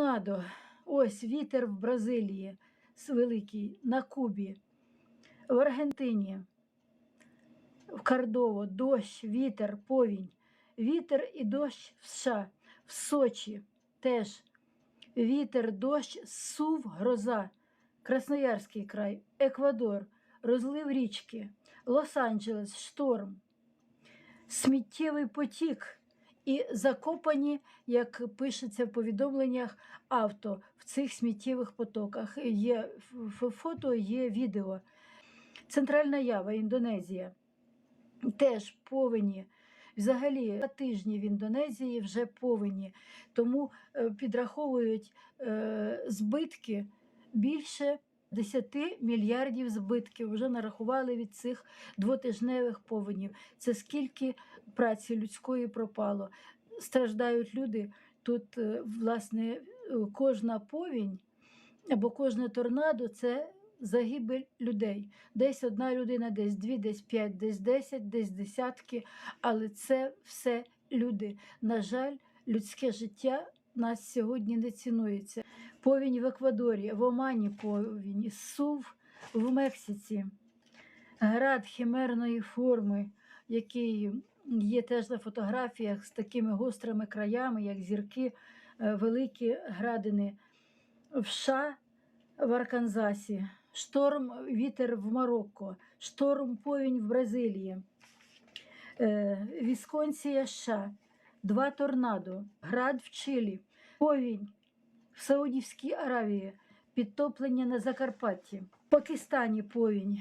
Торнадо. Ось вітер в Бразилії великий, на Кубі, в Аргентині, в Кардово, дощ, вітер, повінь. Вітер і дощ в США, в Сочі теж. Вітер, дощ, сув, гроза, Красноярський край, Еквадор, розлив річки, Лос-Анджелес, шторм, сміттєвий потік і закопані, як пишеться в повідомленнях, авто в цих сміттєвих потоках. Є фото, є відео. Центральна Ява, Індонезія. Теж повені. Взагалі, два тижні в Індонезії вже повені, тому е, підраховують е, збитки більше 10 мільярдів збитків. Вже нарахували від цих двотижневих повенів. Це скільки праці людської пропало. Страждають люди. Тут, е, власне, е, кожна повінь або кожне торнадо це загибель людей. Десь одна людина, десь дві, десь п'ять, десь десять, десь десятки. Але це все люди. На жаль, людське життя нас сьогодні не цінується. Повінь в Еквадорі, в Омані повінь, сув в Мексиці, град химерної форми, який є теж на фотографіях з такими гострими краями, як зірки, е, великі градини. В США, в Арканзасі, шторм вітер в Марокко, шторм повінь в Бразилії, е, Вісконсія США, два торнадо, град в Чилі, повінь в Саудівській Аравії, підтоплення на Закарпатті, в Пакистані повінь.